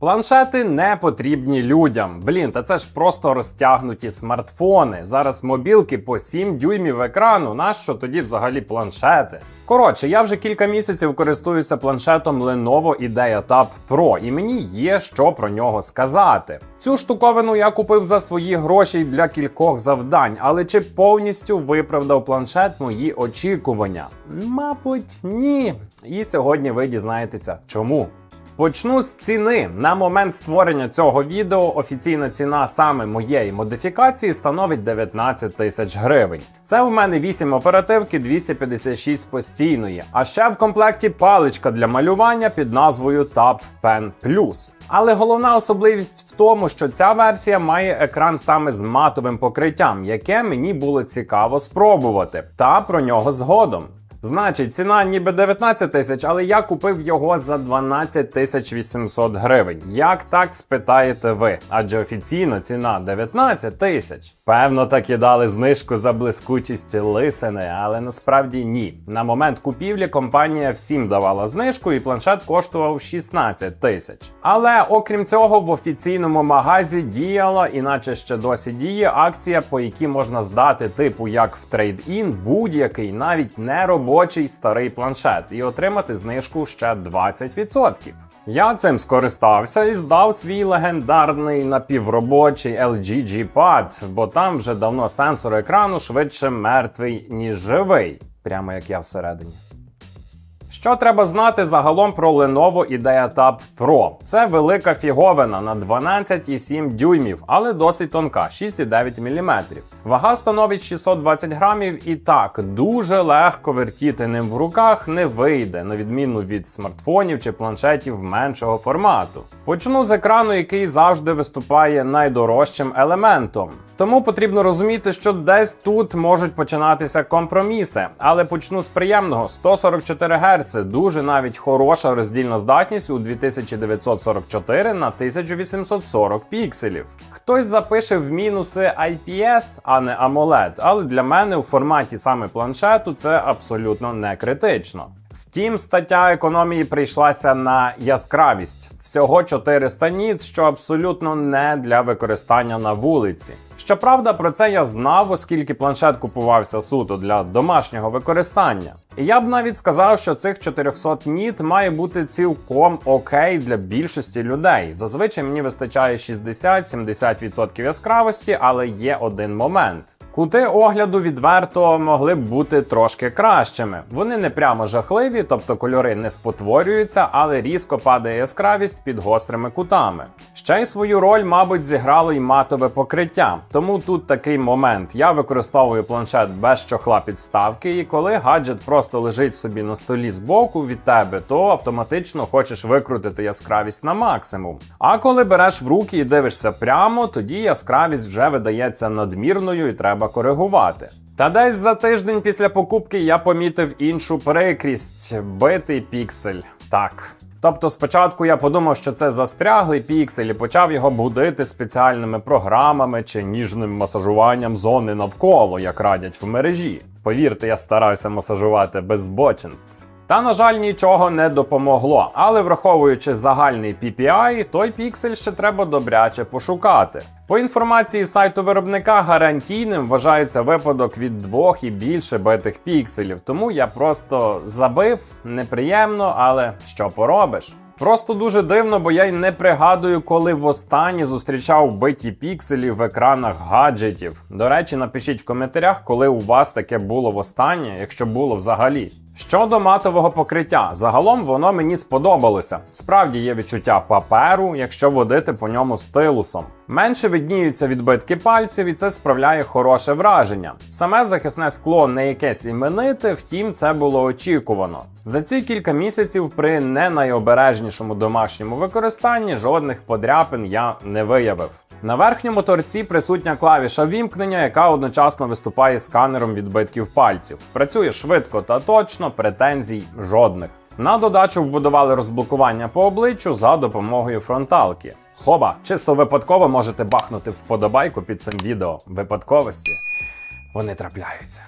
Планшети не потрібні людям. Блін, та це ж просто розтягнуті смартфони. Зараз мобілки по 7 дюймів екрану. Нащо тоді взагалі планшети? Коротше, я вже кілька місяців користуюся планшетом Lenovo IdeaTab Pro, і мені є що про нього сказати. Цю штуковину я купив за свої гроші для кількох завдань, але чи повністю виправдав планшет мої очікування? Мабуть, ні. І сьогодні ви дізнаєтеся, чому. Почну з ціни. На момент створення цього відео офіційна ціна саме моєї модифікації становить 19 тисяч гривень. Це у мене 8 оперативки, 256 постійної. А ще в комплекті паличка для малювання під назвою Tab Pen Plus. Але головна особливість в тому, що ця версія має екран саме з матовим покриттям, яке мені було цікаво спробувати, та про нього згодом. Значить, ціна ніби 19 тисяч, але я купив його за 12 тисяч 800 гривень. Як так спитаєте ви? Адже офіційна ціна 19 тисяч. Певно, так і дали знижку за блискучість лисини, але насправді ні. На момент купівлі компанія всім давала знижку, і планшет коштував 16 тисяч. Але окрім цього, в офіційному магазі діяла, іначе ще досі діє акція, по якій можна здати, типу як в трейд-ін, будь-який, навіть не робочий старий планшет, і отримати знижку ще 20%. Я цим скористався і здав свій легендарний напівробочий LG G-Pad, бо там вже давно сенсор екрану швидше мертвий, ніж живий, прямо як я всередині. Що треба знати загалом про Lenovo IdeaTab Pro? Це велика фіговина на 12,7 дюймів, але досить тонка 6,9 мм. Вага становить 620 грамів, і так дуже легко вертіти ним в руках не вийде, на відміну від смартфонів чи планшетів меншого формату. Почну з екрану, який завжди виступає найдорожчим елементом. Тому потрібно розуміти, що десь тут можуть починатися компроміси, але почну з приємного 144 Гц дуже навіть хороша роздільна здатність у 2944 на 1840 пікселів. Хтось запише в мінуси IPS, а не AMOLED, але для мене у форматі саме планшету це абсолютно не критично. Втім, стаття економії прийшлася на яскравість всього 400 ніт, що абсолютно не для використання на вулиці. Щоправда, про це я знав, оскільки планшет купувався суто для домашнього використання. І я б навіть сказав, що цих 400 ніт має бути цілком окей для більшості людей. Зазвичай мені вистачає 60-70% яскравості, але є один момент. Кути огляду відверто могли б бути трошки кращими. Вони не прямо жахливі, тобто кольори не спотворюються, але різко падає яскравість під гострими кутами. Ще й свою роль, мабуть, зіграло й матове покриття. Тому тут такий момент. Я використовую планшет без чохла підставки, і коли гаджет просто лежить собі на столі збоку від тебе, то автоматично хочеш викрутити яскравість на максимум. А коли береш в руки і дивишся прямо, тоді яскравість вже видається надмірною і треба коригувати. Та десь за тиждень після покупки я помітив іншу прикрість битий піксель. Так. Тобто спочатку я подумав, що це застряглий піксель і почав його будити спеціальними програмами чи ніжним масажуванням зони навколо, як радять в мережі. Повірте, я стараюся масажувати без збочинств. Та, на жаль, нічого не допомогло, але враховуючи загальний PPI, той піксель ще треба добряче пошукати. По інформації сайту виробника гарантійним вважається випадок від двох і більше битих пікселів, тому я просто забив неприємно, але що поробиш. Просто дуже дивно, бо я й не пригадую, коли востаннє зустрічав биті пікселі в екранах гаджетів. До речі, напишіть в коментарях, коли у вас таке було востаннє, якщо було взагалі. Щодо матового покриття, загалом воно мені сподобалося. Справді є відчуття паперу, якщо водити по ньому стилусом. Менше видніються відбитки пальців, і це справляє хороше враження. Саме захисне скло не якесь імените, втім, це було очікувано. За ці кілька місяців при не найобережнішому домашньому використанні жодних подряпин я не виявив. На верхньому торці присутня клавіша вімкнення, яка одночасно виступає сканером відбитків пальців. Працює швидко та точно, претензій жодних. На додачу вбудували розблокування по обличчю за допомогою фронталки. Хоба, чисто випадково можете бахнути вподобайку під цим відео. Випадковості вони трапляються.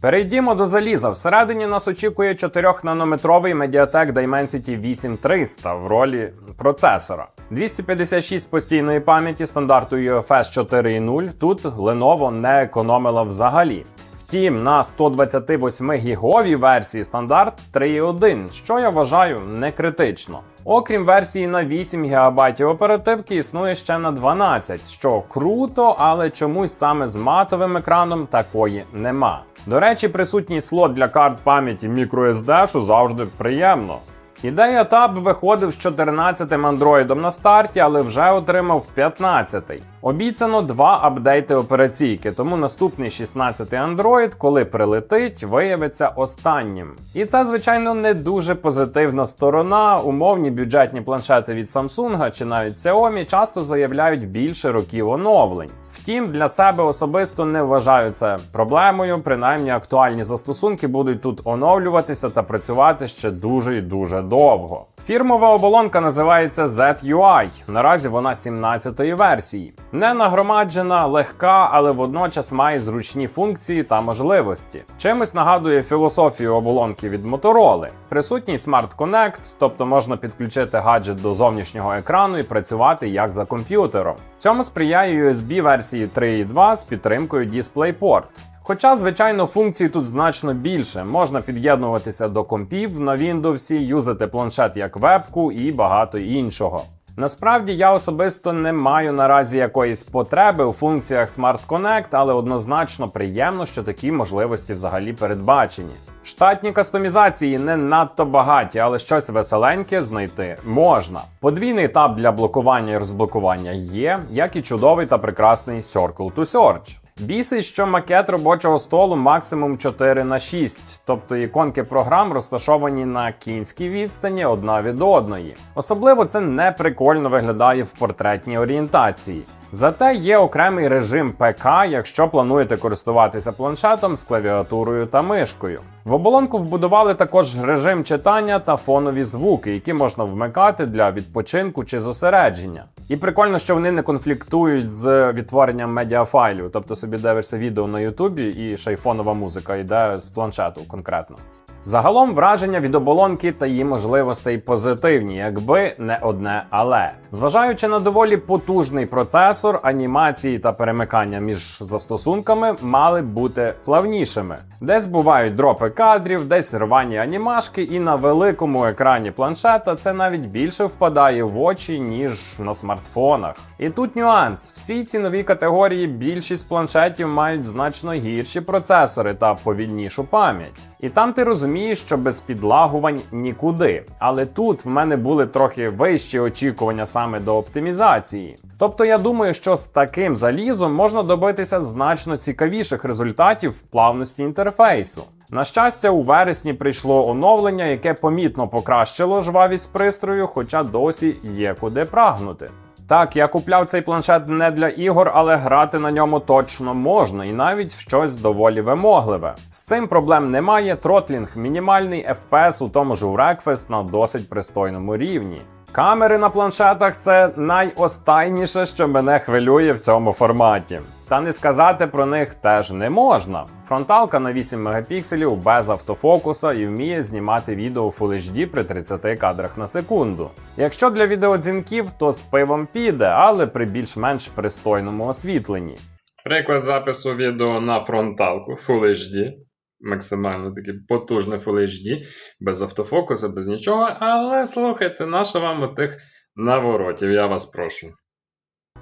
Перейдімо до заліза. Всередині нас очікує 4-нанометровий Mediatek Dimensity 8300 в ролі процесора. 256 постійної пам'яті стандарту UFS 4.0 тут Lenovo не економила взагалі. Втім, на 128 гіговій версії стандарт 3.1, що я вважаю не критично. Окрім версії на 8 ГБ оперативки, існує ще на 12, що круто, але чомусь саме з матовим екраном такої нема. До речі, присутній слот для карт пам'яті microSD, завжди приємно. Ідея Tab виходив з 14-м андроїдом на старті, але вже отримав 15-й. Обіцяно два апдейти операційки, тому наступний 16-й Android, коли прилетить, виявиться останнім. І це, звичайно, не дуже позитивна сторона. Умовні бюджетні планшети від Samsung чи навіть Xiaomi часто заявляють більше років оновлень. Втім, для себе особисто не вважаю це проблемою. Принаймні актуальні застосунки будуть тут оновлюватися та працювати ще дуже і дуже довго. Фірмова оболонка називається ZUI. Наразі вона 17-ї версії. Не нагромаджена, легка, але водночас має зручні функції та можливості. Чимось нагадує філософію оболонки від Motorola. Присутній Smart Connect, тобто можна підключити гаджет до зовнішнього екрану і працювати як за комп'ютером. Цьому сприяє USB версії 3.2 з підтримкою DisplayPort. Хоча, звичайно, функцій тут значно більше. Можна під'єднуватися до компів на Windows, юзати планшет як вебку і багато іншого. Насправді я особисто не маю наразі якоїсь потреби у функціях Smart Connect, але однозначно приємно, що такі можливості взагалі передбачені. Штатні кастомізації не надто багаті, але щось веселеньке знайти можна. Подвійний таб для блокування і розблокування є, як і чудовий та прекрасний Circle to Search. Бісить, що макет робочого столу максимум 4 на 6, тобто іконки програм розташовані на кінській відстані одна від одної. Особливо це не прикольно виглядає в портретній орієнтації. Зате є окремий режим ПК, якщо плануєте користуватися планшетом з клавіатурою та мишкою. В оболонку вбудували також режим читання та фонові звуки, які можна вмикати для відпочинку чи зосередження. І прикольно, що вони не конфліктують з відтворенням медіафайлів, тобто собі дивишся відео на Ютубі і ще й фонова музика йде з планшету конкретно. Загалом враження від оболонки та її можливостей позитивні, якби не одне але. Зважаючи на доволі потужний процесор, анімації та перемикання між застосунками мали бути плавнішими. Десь бувають дропи кадрів, десь рвані анімашки, і на великому екрані планшета це навіть більше впадає в очі, ніж на смартфонах. І тут нюанс: в цій ціновій категорії більшість планшетів мають значно гірші процесори та повільнішу пам'ять. І там ти розумієш, що без підлагувань нікуди. Але тут в мене були трохи вищі очікування саме до оптимізації. Тобто я думаю, що з таким залізом можна добитися значно цікавіших результатів в плавності інтерфейсу. На щастя, у вересні прийшло оновлення, яке помітно покращило жвавість пристрою, хоча досі є куди прагнути. Так, я купляв цей планшет не для ігор, але грати на ньому точно можна, і навіть в щось доволі вимогливе. З цим проблем немає. Тротлінг мінімальний FPS у тому ж у Wreckfest на досить пристойному рівні. Камери на планшетах це найостайніше, що мене хвилює в цьому форматі. Та не сказати про них теж не можна. Фронталка на 8 мегапікселів без автофокуса і вміє знімати відео Full HD при 30 кадрах на секунду. Якщо для відеодзвінків, то з пивом піде, але при більш-менш пристойному освітленні. Приклад запису відео на фронталку Full HD. Максимально таке потужне Full HD, без автофокусу, без нічого. Але слухайте, наша вам отих наворотів, я вас прошу.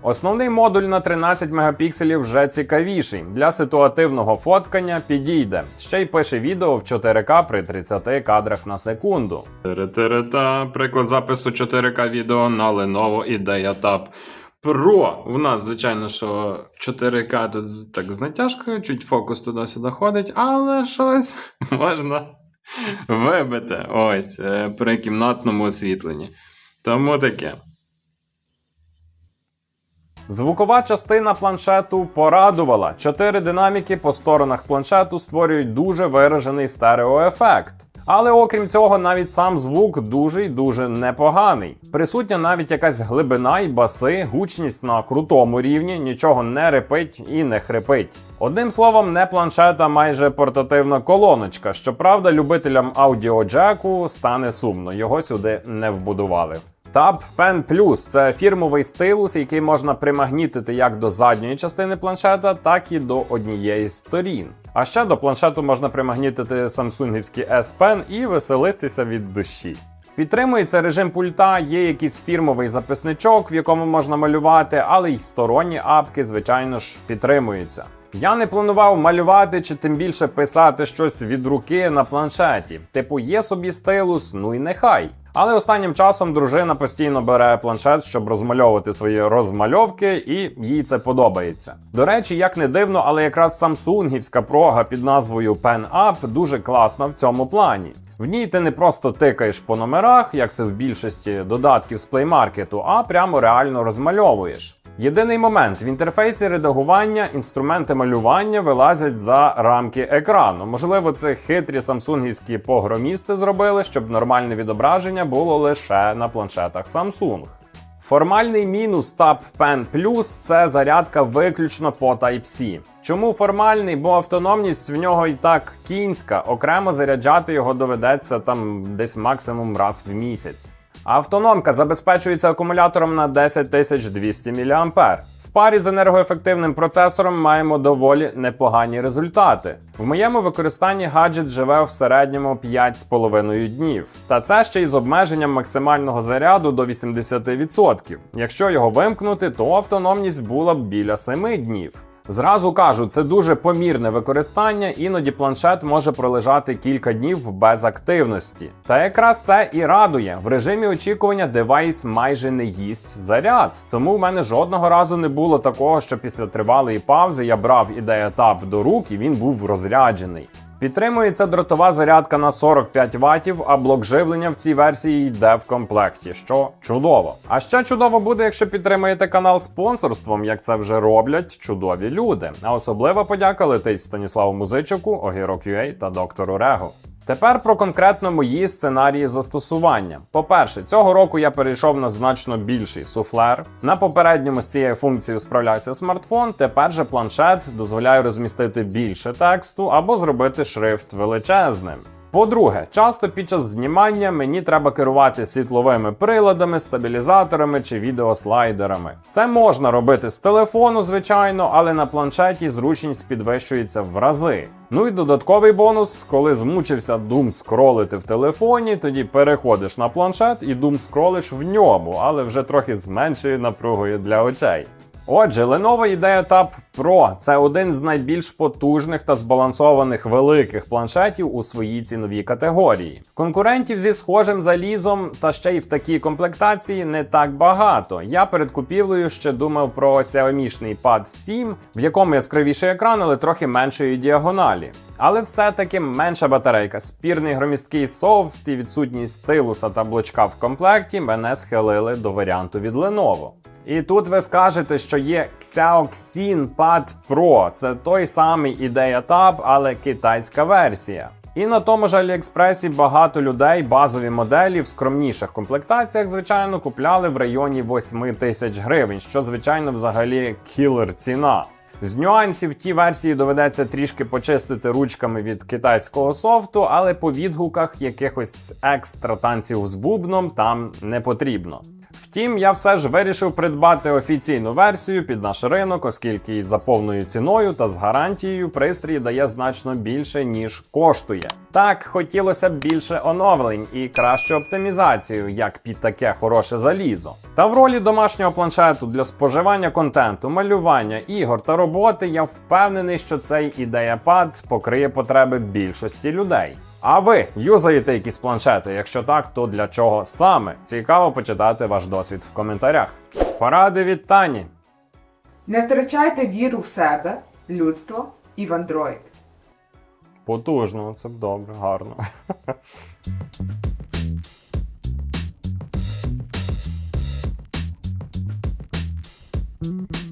Основний модуль на 13 мегапікселів вже цікавіший. Для ситуативного фоткання підійде. Ще й пише відео в 4К при 30 кадрах на секунду. Теретерета, приклад запису 4К відео на Lenovo Idea Tab Pro. У нас, звичайно, що 4К тут так з натяжкою, чуть фокус туди-сюди ходить, але щось можна вибити ось е, при кімнатному освітленні. Тому таке. Звукова частина планшету порадувала. Чотири динаміки по сторонах планшету створюють дуже виражений стереоефект. Але окрім цього, навіть сам звук дуже й дуже непоганий. Присутня навіть якась глибина і баси, гучність на крутому рівні, нічого не репить і не хрипить. Одним словом, не планшет, а майже портативна колоночка. Щоправда, любителям аудіоджеку стане сумно, його сюди не вбудували. Tab Pen Plus це фірмовий стилус, який можна примагнітити як до задньої частини планшета, так і до однієї з сторін. А ще до планшету можна примагнітити самсунгівський S Pen і веселитися від душі. Підтримується режим пульта, є якийсь фірмовий записничок, в якому можна малювати, але й сторонні апки, звичайно ж, підтримуються. Я не планував малювати чи тим більше писати щось від руки на планшеті. Типу, є собі стилус, ну і нехай. Але останнім часом дружина постійно бере планшет, щоб розмальовувати свої розмальовки, і їй це подобається. До речі, як не дивно, але якраз самсунгівська прога під назвою Pen Up дуже класна в цьому плані. В ній ти не просто тикаєш по номерах, як це в більшості додатків з Market, а прямо реально розмальовуєш. Єдиний момент в інтерфейсі редагування інструменти малювання вилазять за рамки екрану. Можливо, це хитрі самсунгівські погромісти зробили, щоб нормальне відображення було лише на планшетах Samsung. Формальний мінус Tab Pen Plus – це зарядка виключно по Type-C. Чому формальний? Бо автономність в нього і так кінська, окремо заряджати його доведеться там десь максимум раз в місяць. Автономка забезпечується акумулятором на 10200 мА. В парі з енергоефективним процесором маємо доволі непогані результати. В моєму використанні гаджет живе в середньому 5,5 днів. Та це ще й з обмеженням максимального заряду до 80%. Якщо його вимкнути, то автономність була б біля 7 днів. Зразу кажу, це дуже помірне використання, іноді планшет може пролежати кілька днів без активності. Та якраз це і радує. В режимі очікування девайс майже не їсть заряд. Тому в мене жодного разу не було такого, що після тривалої паузи я брав ідея тап до рук і він був розряджений. Підтримується дротова зарядка на 45 Вт, а блок живлення в цій версії йде в комплекті, що чудово. А ще чудово буде, якщо підтримаєте канал спонсорством, як це вже роблять чудові люди. А особлива подяка летить Станіславу Музичику, Огірок.ua та доктору Рего. Тепер про конкретно мої сценарії застосування. По-перше, цього року я перейшов на значно більший суфлер. На попередньому з цією функцією справлявся смартфон. Тепер же планшет дозволяє розмістити більше тексту або зробити шрифт величезним. По-друге, часто під час знімання мені треба керувати світловими приладами, стабілізаторами чи відеослайдерами. Це можна робити з телефону, звичайно, але на планшеті зручність підвищується в рази. Ну і додатковий бонус, коли змучився дум скролити в телефоні, тоді переходиш на планшет і дум скролиш в ньому, але вже трохи з меншою напругою для очей. Отже, Lenovo IdeaTab Pro – це один з найбільш потужних та збалансованих великих планшетів у своїй ціновій категорії. Конкурентів зі схожим залізом та ще й в такій комплектації не так багато. Я перед купівлею ще думав про Xiaomi Pad 7, в якому яскравіший екран, але трохи меншої діагоналі. Але все-таки менша батарейка, спірний громісткий софт і відсутність стилуса та блочка в комплекті мене схилили до варіанту від Lenovo. І тут ви скажете, що є Xiaoxin Pad Pro. Це той самий Idea Tab, але китайська версія. І на тому ж Аліекспресі багато людей базові моделі в скромніших комплектаціях, звичайно, купляли в районі 8 тисяч гривень, що, звичайно, взагалі кілер ціна. З нюансів ті версії доведеться трішки почистити ручками від китайського софту, але по відгуках якихось екстра танців з бубном там не потрібно. Втім, я все ж вирішив придбати офіційну версію під наш ринок, оскільки за повною ціною та з гарантією пристрій дає значно більше, ніж коштує. Так, хотілося б більше оновлень і кращу оптимізацію, як під таке хороше залізо. Та в ролі домашнього планшету для споживання контенту, малювання, ігор та роботи я впевнений, що цей ідеяпад покриє потреби більшості людей. А ви юзаєте якісь планшети? Якщо так, то для чого саме? Цікаво почитати ваш досвід в коментарях. Поради від Тані. Не втрачайте віру в себе, людство і в Android. Потужно, це б добре, гарно. Mm-hmm.